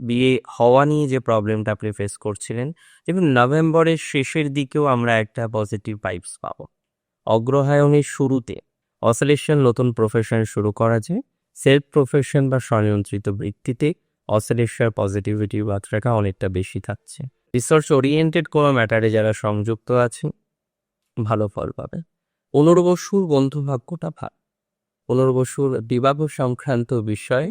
বিয়ে হওয়া নিয়ে যে প্রবলেমটা আপনি ফেস করছিলেন এবং নভেম্বরের শেষের দিকেও আমরা একটা পজিটিভ ভাইবস পাবো। অগ্রহায়ণের শুরুতে অসিলেশন নতুন প্রফেশন শুরু করা যায় সেলফ প্রফেশন বা স্বনিয়ন্ত্রিত বৃত্তিতে অসিলেশন পজিটিভিটি মাত্রাটা অনেকটা বেশি থাকছে। রিসার্চ ওরিয়েন্টেড কোনো ম্যাটারে যারা সংযুক্ত আছে, ভালো ফল পাবে। পুনর্বসুর বন্ধুভাগ্যটা ভালো। পুনর্বসুর বিবাহ সংক্রান্ত বিষয়ে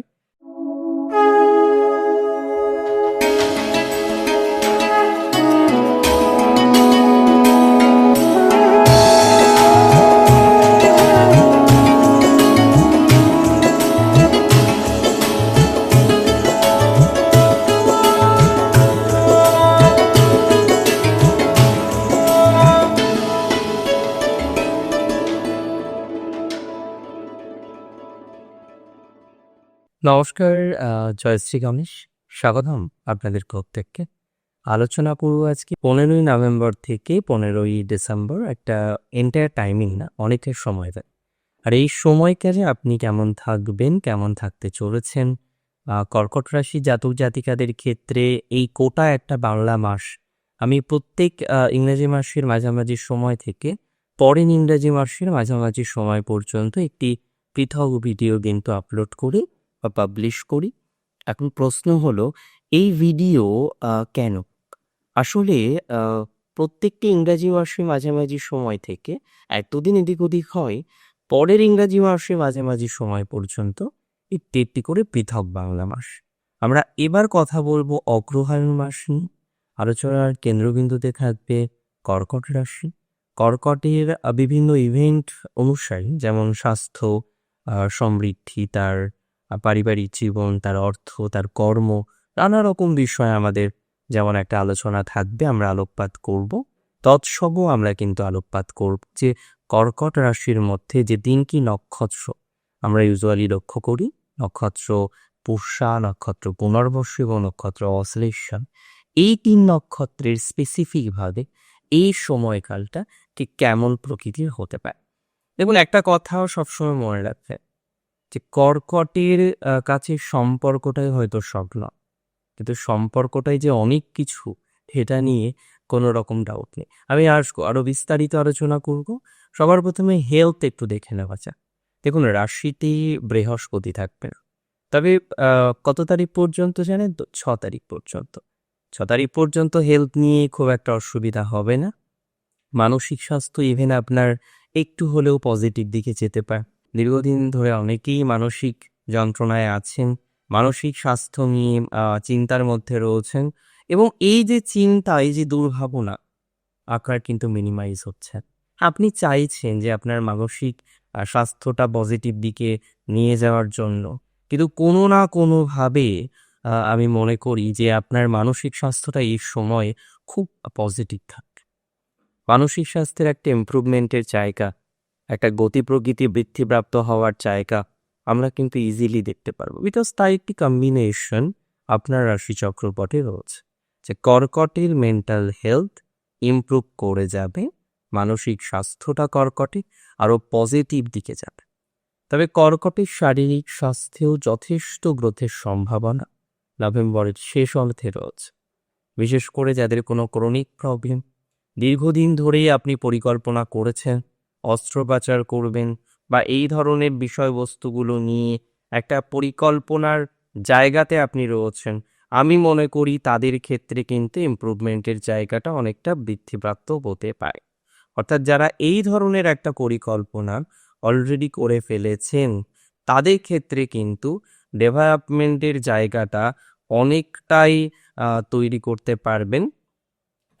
নমস্কার জয়শ্রী গণেশ। স্বাগতম আপনাদের প্রত্যেককে। আলোচনা করব আজকে পনেরোই নভেম্বর থেকে পনেরোই ডিসেম্বর, একটা এন্টায়ার টাইমিং না, অনেকের সময় দেয়। আর এই সময়কালে আপনি কেমন থাকবেন, কেমন থাকতে চলেছেন কর্কট রাশি জাতক জাতিকাদের ক্ষেত্রে এই কোটা একটা বাংলা মাস। আমি প্রত্যেক ইংরেজি মাসের মাঝামাঝি সময় থেকে পরের ইংরেজি মাসের মাঝামাঝি সময় পর্যন্ত একটি পৃথক ভিডিও কিন্তু আপলোড করি বা পাবলিশ করি। এখন প্রশ্ন হলো, এই ভিডিও কেন? আসলে প্রত্যেকটি ইংরাজি মাসে মাঝামাঝি সময় থেকে, এতদিন এদিক ওদিক হয়, পরের ইংরাজি মাসে মাঝামাঝি সময় পর্যন্ত একটি একটি করে পৃথক বাংলা মাস। আমরা এবার কথা বলব অগ্রহায়ণ মাস নিয়ে। আলোচনার কেন্দ্রবিন্দুতে থাকবে কর্কট রাশি। কর্কটের বিভিন্ন ইভেন্ট অনুসারে, যেমন স্বাস্থ্য সমৃদ্ধি, তার পারিবারিক জীবন, তার অর্থ, তার কর্ম, নানা রকম বিষয় আমাদের যেমন একটা আলোচনা থাকবে, আমরা আলোকপাত করব। তৎসবও আমরা কিন্তু আলোকপাত করব যে কর্কট রাশির মধ্যে যে দিন কি নক্ষত্র, আমরা ইউজুয়ালি লক্ষ্য করি, নক্ষত্র পুষা, নক্ষত্র পুনর্বসু এবং নক্ষত্র অশ্লেষণ, এই তিন নক্ষত্রের স্পেসিফিকভাবে এই সময়কালটা ঠিক কেমন প্রকৃতির হতে পারে। দেখুন, একটা কথাও সবসময় মনে রাখবে যে কর্কটের কাছে সম্পর্কটাই হয়তো সব কিন্তু সম্পর্কটাই যে অনেক কিছু, সেটা নিয়ে কোনো রকম ডাউট নেই। আমি আসব আরও বিস্তারিত আলোচনা করব। সবার প্রথমে হেলথ একটু দেখে নেওয়া যাক। দেখুন, রাশিতে বৃহস্পতি থাকবে। তবে কত তারিখ পর্যন্ত জানেন তো? ছ তারিখ পর্যন্ত। ছ তারিখ পর্যন্ত হেলথ নিয়ে খুব একটা অসুবিধা হবে না। মানসিক স্বাস্থ্য ইভেন আপনার একটু হলেও পজিটিভ দিকে যেতে পারে। দীর্ঘদিন ধরে অনেকেই মানসিক যন্ত্রণায় আছেন, মানসিক স্বাস্থ্য নিয়ে চিন্তার মধ্যে রয়েছেন এবং এই যে চিন্তা, এই যে দুর্ভাবনা, আকার কিন্তু মিনিমাইজ হচ্ছে। আপনি চাইছেন যে আপনার মানসিক স্বাস্থ্যটা পজিটিভ দিকে নিয়ে যাওয়ার জন্য। কিন্তু কোনো না কোনোভাবে আমি মনে করি যে আপনার মানসিক স্বাস্থ্যটা এই সময় খুব পজিটিভ থাকবে মানসিক স্বাস্থ্যের একটা ইমপ্রুভমেন্টের জায়গা একটা গতি প্রকৃতি বৃদ্ধিপ্রাপ্ত হওয়ার জায়গা আমরা কিন্তু ইজিলি দেখতে পারব। বিকজ তাই একটি কম্বিনেশন আপনার রাশি চক্রপটে রয়েছে। যে কর্কটের মেন্টাল হেলথ ইমপ্রুভ করে যাবে, মানসিক স্বাস্থ্যটা কর্কটে আরও পজিটিভ দিকে যাবে। তবে কর্কটের শারীরিক স্বাস্থ্যেও যথেষ্ট গ্রোথের সম্ভাবনা নভেম্বরের শেষ অর্থে রয়েছে। বিশেষ করে যাদের কোনো ক্রনিক প্রবলেম দীর্ঘদিন ধরেই আপনি পরিকল্পনা করেছেন অস্ত্রোপচার করবেন বা এই ধরনের বিষয়বস্তুগুলো নিয়ে একটা পরিকল্পনার জায়গাতে আপনি রয়েছেন। আমি মনে করি তাদের ক্ষেত্রে কিন্তু ইমপ্রুভমেন্টের জায়গাটা অনেকটা বৃদ্ধিপ্রাপ্ত হতে পারে। অর্থাৎ যারা এই ধরনের একটা পরিকল্পনা অলরেডি করে ফেলেছেন, তাদের ক্ষেত্রে কিন্তু ডেভেলপমেন্টের জায়গাটা অনেকটাই তৈরি করতে পারবেন।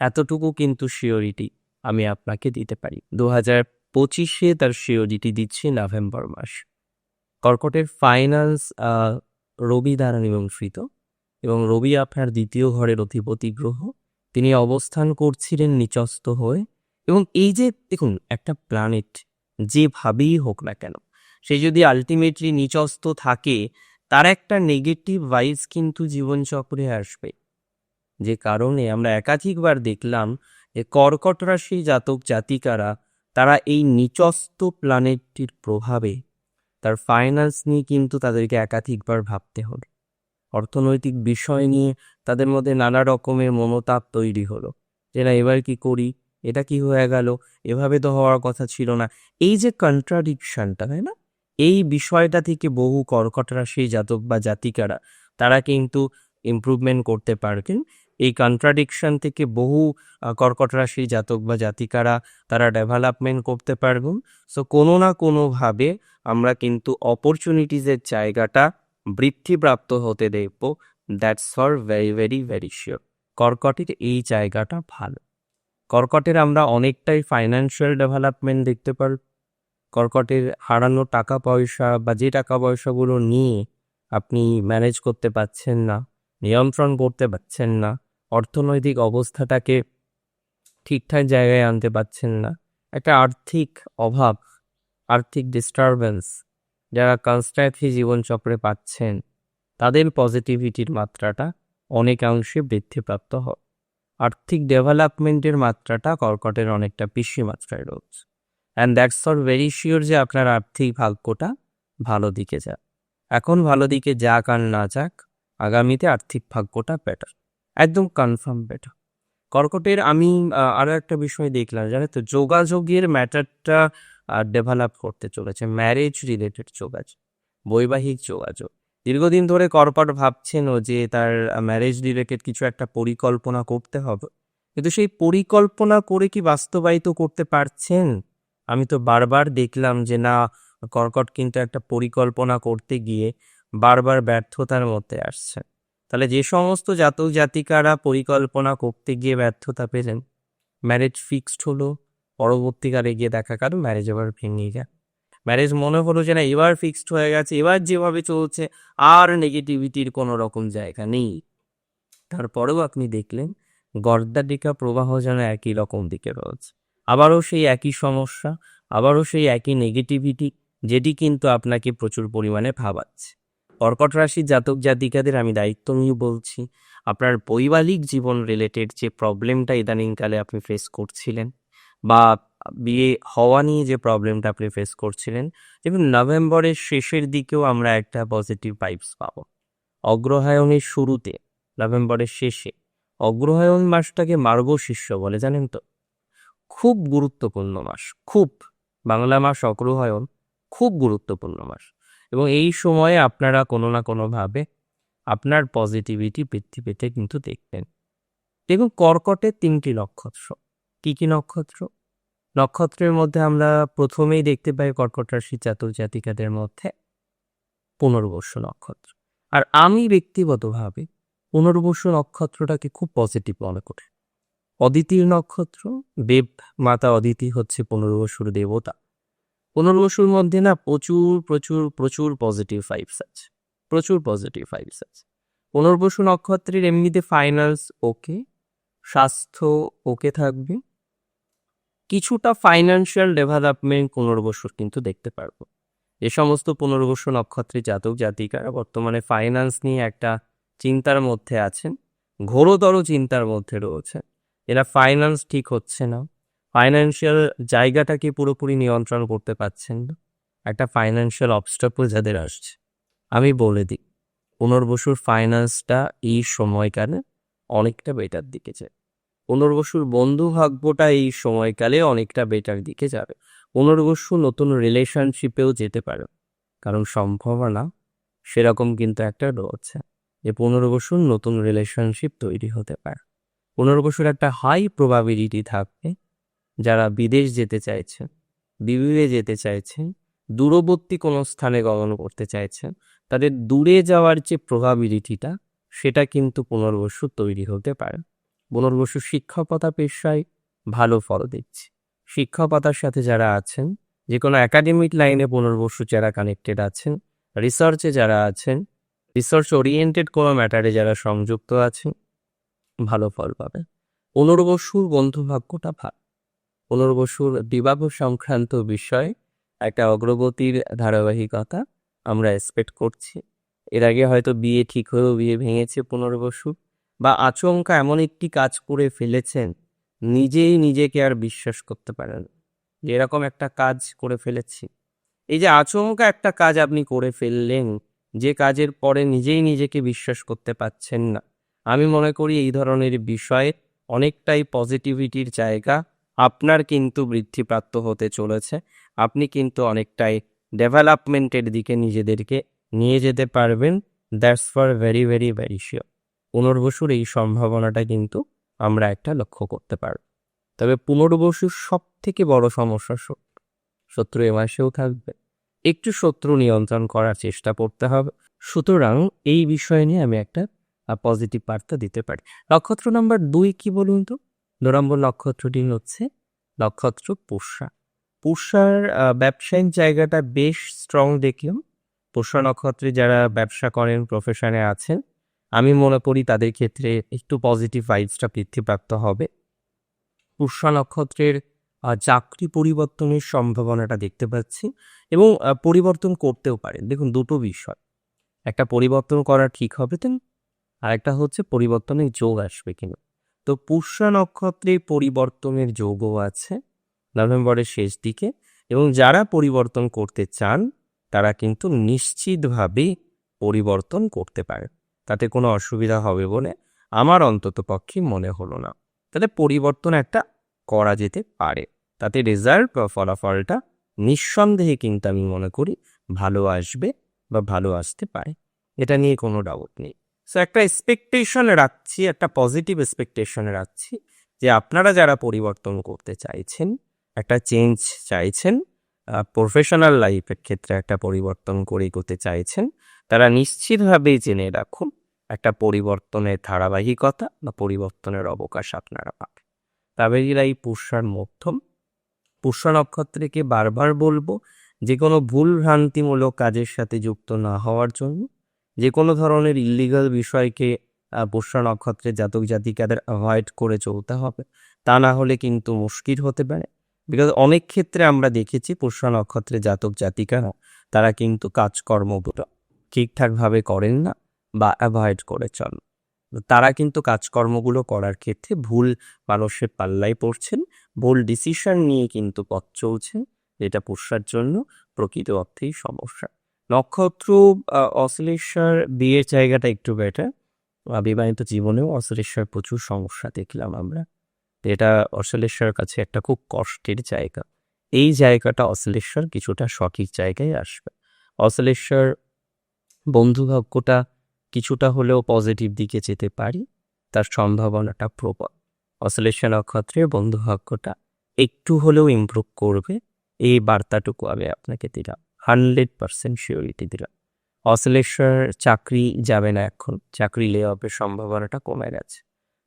এতটুকু কিন্তু শিওরিটি আমি আপনাকে দিতে পারি। দু হাজার পঁচিশে তার শিওরিটি দিচ্ছে নভেম্বর মাস। কর্কটের ফাইন্যান্স রবি দ্বারা নিয়ন্ত্রিত এবং রবি আপনার দ্বিতীয় ঘরের অধিপতি গ্রহ। তিনি অবস্থান করছিলেন নিচস্থ হয়ে। এবং এই যে, দেখুন, একটা প্ল্যানেট যেভাবেই হোক না কেন, সে যদি আলটিমেটলি নিচস্থ থাকে, তার একটা নেগেটিভ ভাইস কিন্তু জীবনচক্রে আসবে। যে কারণে আমরা একাধিকবার দেখলাম যে কর্কট রাশি জাতক জাতিকারা তারা এই নিচস্থ প্ল্যানেটটির প্রভাবে তার ফাইন্যান্স নিয়ে কিন্তু তাদেরকে একাধিকবার ভাবতে হবে অর্থনৈতিক বিষয় নিয়ে তাদের মধ্যে নানা রকমের মনোতাপ তৈরি হলো। যে না, এবার কি করি? এটা কি হয়ে গেল? এভাবে তো হওয়ার কথা ছিল না। এই যে কন্ট্রাডিকশনটা তাই না? এই বিষয়টা থেকে বহু কর্কট রাশি জাতক বা জাতিকারা, তারা কিন্তু ইমপ্রুভমেন্ট করতে পারবেন। এই কন্ট্রাডিকশন থেকে বহু কর্কট রাশি জাতক বা জাতিকারা তারা ডেভেলপমেন্ট করতে পারবেন। সো কোনো না কোনোভাবে আমরা কিন্তু অপরচুনিটিসের জায়গাটা বৃদ্ধিপ্রাপ্ত হতে দেখব। That's for very very very sure কর্কটের এই জায়গাটা ভালো। কর্কটের আমরা অনেকটাই ফাইন্যান্সিয়াল ডেভেলপমেন্ট দেখতে পার কর্কটের হারানো টাকা পয়সা বা যে টাকা পয়সাগুলো নিয়ে আপনি ম্যানেজ করতে পারছেন না, নিয়ন্ত্রণ করতে পারছেন না অর্থনৈতিক অবস্থাটাকে ঠিকঠাক জায়গায় আনতে পারছেন না। একটা আর্থিক অভাব, আর্থিক ডিস্টারবেন্স যারা কনস্ট্যান্টলি জীবনচক্রে পাচ্ছেন, তাদের পজিটিভিটির মাত্রাটা অনেকাংশে বৃদ্ধিপ্রাপ্ত হয় আর্থিক ডেভেলপমেন্টের মাত্রাটা কর্কটের অনেকটা বেশি মাত্রায় রয়েছে। And that's for very sure যে আপনার আর্থিক ভাগ্যটা ভালো দিকে যাক। এখন ভালো দিকে যাক আর না যাক, আগামীতে আর্থিক ভাগ্যটা বেটার একদম কনফার্ম বেটার কর্কটের আমি আরও একটা বিষয় দেখলাম জানো তো যোগাযোগের ম্যাটারটা ডেভেলপ করতে চলেছে। ম্যারেজ রিলেটেড যোগাযোগ, বৈবাহিক যোগাযোগ। দীর্ঘদিন ধরে কর্কট ভাবছেন যে তার ম্যারেজ রিলেটেড কিছু একটা পরিকল্পনা করতে হবে। কিন্তু সেই পরিকল্পনা করে কি বাস্তবায়িত করতে পারছেন? আমি তো বারবার দেখলাম যে না, কর্কট কিন্তু একটা পরিকল্পনা করতে গিয়ে বারবার ব্যর্থতার মধ্যে আসছে। তাহলে যে সমস্ত জাতক জাতিকারা পরিকল্পনা করতে গিয়ে ব্যর্থতা পেলেন ম্যারেজ ফিক্সড হলো, পরবর্তীকালে গিয়ে দেখা গেল ম্যারেজ আবার ভেঙে গেল। ম্যারেজ মনে হলো যে না, এবার ফিক্সড হয়ে গেছে, এবার যেভাবে চলছে, আর নেগেটিভিটির কোনো রকম জায়গা নেই। তারপরেও আপনি দেখলেন গর্দাটিকা প্রবাহ যেন একই রকম দিকে রয়েছে। আবারও সেই একই সমস্যা, আবারও সেই একই নেগেটিভিটি যেটি কিন্তু আপনাকে প্রচুর পরিমাণে ভাবাচ্ছে। কর্কট রাশির জাতক জাতিকাদের আমি দায়িত্ব নিয়ে বলছি, আপনার বৈবাহিক জীবন রিলেটেড যে প্রবলেমটা ইদানিংকালে আপনি ফেস করছিলেন বা বিয়ে হওয়া নিয়ে যে প্রবলেমটা আপনি ফেস করছিলেন এবং নভেম্বরের শেষের দিকেও আমরা একটা পজিটিভ ভাইবস পাবো। অগ্রহায়ণের শুরুতে, নভেম্বরের শেষে, অগ্রহায়ণ মাসটাকে মার্গশিষ্য বলে জানেন তো? খুব গুরুত্বপূর্ণ মাস, খুব, বাংলা মাস অগ্রহায়ণ, খুব গুরুত্বপূর্ণ মাস। এবং এই সময়ে আপনারা কোনো না কোনোভাবে আপনার পজিটিভিটি বৃদ্ধি পেতে কিন্তু দেখবেন। দেখুন কর্কটের তিনটি নক্ষত্র। কি কি নক্ষত্র? নক্ষত্রের মধ্যে আমরা প্রথমেই দেখতে পাই কর্কট রাশি জাতক জাতিকাদের মধ্যে পুনর্বসু নক্ষত্র। আর আমি ব্যক্তিগতভাবে পুনর্বসু নক্ষত্রটাকে খুব পজিটিভ মনে করি। অদিতির নক্ষত্র, দেব মাতা অদিতি হচ্ছে পুনর্বসুর দেবতা। পুনর্বসুর মধ্যে না প্রচুর প্রচুর প্রচুর পজিটিভ ফাইভস আছে। প্রচুর পজিটিভ ফাইভস আছে। পুনর্বসু নক্ষত্রের এমনিতে ফাইনালস ওকে স্বাস্থ্য ওকে থাকবে। কিছুটা ফাইন্যান্সিয়াল ডেভেলপমেন্ট পুনর্বসুর কিন্তু দেখতে পারব। যে সমস্ত পুনর্বসু নক্ষত্রের জাতক, জাতিকারা বর্তমানে ফাইন্যান্স নিয়ে একটা চিন্তার মধ্যে আছেন। ঘোরতর চিন্তার মধ্যে রয়েছে এরা ফাইন্যান্স ঠিক হচ্ছে না। ফাইন্যান্সিয়াল জায়গাটাকে পুরোপুরি নিয়ন্ত্রণ করতে পারছেন না। একটা ফাইন্যান্সিয়াল অবস্টাপল যাদের আসছে। আমি বলে দিই পুনর্বসুর ফাইন্যান্সটা এই সময়কালে অনেকটা বেটার দিকে যায় পুনর্বসুর বন্ধু ভাগ্যটা এই সময়কালে অনেকটা বেটার দিকে যাবে। পুনর্বসু নতুন রিলেশনশিপেও যেতে পারে। কারণ সম্ভাবনা সেরকম কিন্তু একটা রয়েছে যে পুনর্বসুর নতুন রিলেশনশিপ তৈরি হতে পারে। পুনর্বসুর একটা হাই প্রবাবিলিটি থাকবে যারা বিদেশ যেতে চাইছেন বিবিএ যেতে চাইছেন দূরবর্তী কোনো স্থানে গমন করতে চাইছেন তাদের দূরে যাওয়ার যে প্রবাবিলিটিটা সেটা কিন্তু পুনর্বসু তৈরি হতে পারে। পুনর্বসু শিক্ষকতা পেশায় ভালো ফল দিচ্ছে। শিক্ষকতার সাথে যারা আছেন, যে কোনো একাডেমিক লাইনে পুনর্বসু যারা কানেক্টেড আছেন রিসার্চে যারা আছেন রিসার্চ ওরিয়েন্টেড কোনো ম্যাটারে যারা সংযুক্ত আছেন, ভালো ফল পাবে। পুনর্বসুর বন্ধুভাগ্যটা ভালো। পুনর্বসুর বিবাহ সংক্রান্ত বিষয়ে একটা অগ্রগতির ধারাবাহিকতা আমরা এক্সপেক্ট করছি। এর আগে হয়তো বিয়ে ঠিক হয়েও বিয়ে ভেঙেছে পুনর্বসু বা আচমকা এমন একটি কাজ করে ফেলেছেন, নিজেই নিজেকে আর বিশ্বাস করতে পারেন যে এরকম একটা কাজ করে ফেলেছি। এই যে আচমকা একটা কাজ আপনি করে ফেললেন, যে কাজের পরে নিজেই নিজেকে বিশ্বাস করতে পারছেন না। আমি মনে করি এই ধরনের বিষয়ে অনেকটাই পজিটিভিটির জায়গা আপনার কিন্তু বৃদ্ধিপ্রাপ্ত হতে চলেছে। আপনি কিন্তু অনেকটাই ডেভেলপমেন্টের দিকে নিজেদেরকে নিয়ে যেতে পারবেন। That's for very very very sure পুনর্বসুর এই সম্ভাবনাটা কিন্তু আমরা একটা লক্ষ্য করতে পারব। তবে পুনর্বসুর সব থেকে বড় সমস্যা শত্রু শত্রু এ মাসেও থাকবে। একটু শত্রু নিয়ন্ত্রণ করার চেষ্টা করতে হবে। সুতরাং এই বিষয় নিয়ে আমি একটা পজিটিভ বার্তা দিতে পারি। নক্ষত্র নাম্বার দুই কি বলুন তো? নম্বর নক্ষত্রটি হচ্ছে নক্ষত্র পুষ্যা পুষ্যার আহ, ব্যবসায়িক জায়গাটা বেশ স্ট্রং দেখলাম পুষ্যা নক্ষত্রে যারা ব্যবসা করেন প্রফেশনে আছেন আমি মনে করি তাদের ক্ষেত্রে একটু পজিটিভ ভাইবসটা বৃদ্ধিপ্রাপ্ত হবে। পুষ্যা নক্ষত্রের চাকরি পরিবর্তনের সম্ভাবনাটা দেখতে পাচ্ছি এবং পরিবর্তন করতেও পারেন। দেখুন দুটো বিষয়। একটা পরিবর্তন করা ঠিক হবে তো আর একটা হচ্ছে পরিবর্তনের যোগ আসবে কিনা। তো পুষ্যা নক্ষত্রে পরিবর্তনের যোগও আছে নভেম্বরের শেষ দিকে এবং যারা পরিবর্তন করতে চান, তারা কিন্তু নিশ্চিতভাবে পরিবর্তন করতে পারে। তাতে কোনো অসুবিধা হবে বলে আমার অন্তত পক্ষে মনে হলো না। তাতে পরিবর্তন একটা করা যেতে পারে। তাতে রেজাল্ট বা ফলাফলটা নিঃসন্দেহে কিন্তু আমি মনে করি ভালো আসবে বা ভালো আসতে পারে। এটা নিয়ে কোনো ডাউট নেই। সো একটা এক্সপেকটেশন রাখছি, একটা পজিটিভ এক্সপেকটেশন রাখছি যে আপনারা যারা পরিবর্তন করতে চাইছেন, একটা চেঞ্জ চাইছেন প্রফেশনাল লাইফের ক্ষেত্রে একটা পরিবর্তন করে এগোতে চাইছেন, তারা নিশ্চিতভাবেই জেনে রাখুন একটা পরিবর্তনের ধারাবাহিকতা বা পরিবর্তনের অবকাশ আপনারা পাবেন। কাবেরীরা এই পুষ্যার মধ্যম। পুষ্যা নক্ষত্রকে বারবার বলব, যে কোনো ভুল ভ্রান্তিমূলক কাজের সাথে যুক্ত না হওয়ার জন্য যে কোনো ধরনের ইলিগাল বিষয়কে পুষ্যা নক্ষত্রের জাতক জাতিকাদের অ্যাভয়েড করে চলতে হবে। তা না হলে কিন্তু মুশকিল হতে পারে। বিকজ অনেক ক্ষেত্রে আমরা দেখেছি পুষ্যা নক্ষত্রের জাতক জাতিকারা, তারা কিন্তু কাজকর্মগুলো ঠিকঠাকভাবে করেন না বা অ্যাভয়েড করে চল তারা কিন্তু কাজকর্মগুলো করার ক্ষেত্রে ভুল মানুষের পাল্লায় পড়ছেন, ভুল ডিসিশন নিয়ে কিন্তু পথ চলছেন, যেটা পুষ্যার জন্য প্রকৃত অর্থেই সমস্যা। নক্ষত্র অশ্লেষার বিয়ের জায়গাটা একটু বেটার বিবাহিত জীবনেও অশ্লেষার প্রচুর সমস্যা দেখলাম আমরা। এটা অশ্লেষার কাছে একটা খুব কষ্টের জায়গা। এই জায়গাটা অশ্লেষার কিছুটা সঠিক জায়গায় আসবে। অশ্লেষার বন্ধুভাগ্যটা কিছুটা হলেও পজিটিভ দিকে যেতে পারি, তার সম্ভাবনাটা প্রবল। অশ্লেষা নক্ষত্রের বন্ধুভাগ্যটা একটু হলেও ইমপ্রুভ করবে, এই বার্তাটুকু আমি আপনাকে দিলাম। হান্ড্রেড পার্সেন্ট শিওরিটি দিলাম অশ্লেষার চাকরি যাবে না এখন। চাকরি লে অফের সম্ভাবনাটা কমে গেছে।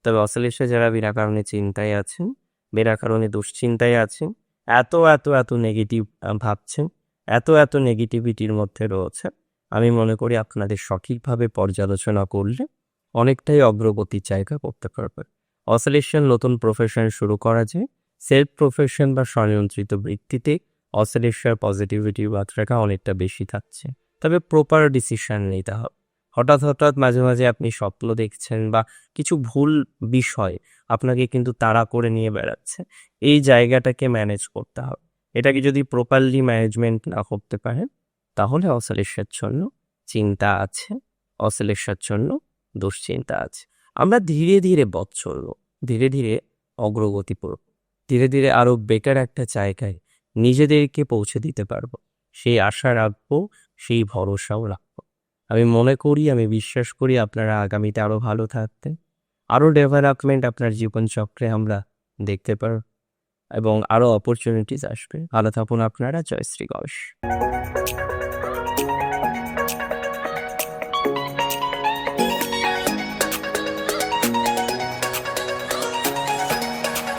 তবে অশ্লেষা যারা বিনা কারণে চিন্তায় আছেন, বিনা কারণে দুশ্চিন্তায় আছেন, এত এত এত নেগেটিভ ভাবছেন, এত এত নেগেটিভিটির মধ্যে রয়েছে আমি মনে করি আপনাদের সঠিকভাবে পর্যালোচনা করলে অনেকটাই অগ্রগতির জায়গা করতে পারবে। অসলেশন নতুন প্রফেশন শুরু করা যায়। সেলফ প্রফেশন বা স্বনিয়ন্ত্রিত বৃত্তিতে অসলেশার পজিটিভিটির মাত্রাটা অনেকটা বেশি থাকছে। তবে প্রপার ডিসিশন নিতে হবে। হঠাৎ হঠাৎ মাঝে মাঝে আপনি স্বপ্ন দেখছেন বা কিছু ভুল বিষয় আপনাকে কিন্তু তাড়া করে নিয়ে বেড়াচ্ছে। এই জায়গাটাকে ম্যানেজ করতে হবে। এটাকে যদি প্রপারলি ম্যানেজমেন্ট না করতে পারেন, তাহলে অসলেশার জন্য চিন্তা আছে অসলেশার জন্য দুশ্চিন্তা আছে। আমরা ধীরে ধীরে চলব। ধীরে ধীরে অগ্রগতি করব। ধীরে ধীরে আরও বেটার একটা জায়গায় নিজেদেরকে পৌঁছে দিতে পারব। সেই আশা রাখব, সেই ভরসাও রাখব। আমি মনে করি, আমি বিশ্বাস করি আপনারা আগামীতে আরও ভালো থাকতেন। আরও ডেভেলপমেন্ট আপনার জীবনচক্রে আমরা দেখতে পারব এবং আরও অপরচুনিটিস আসবে। ভালো থাকুন আপনারা। জয় শ্রী গবেশ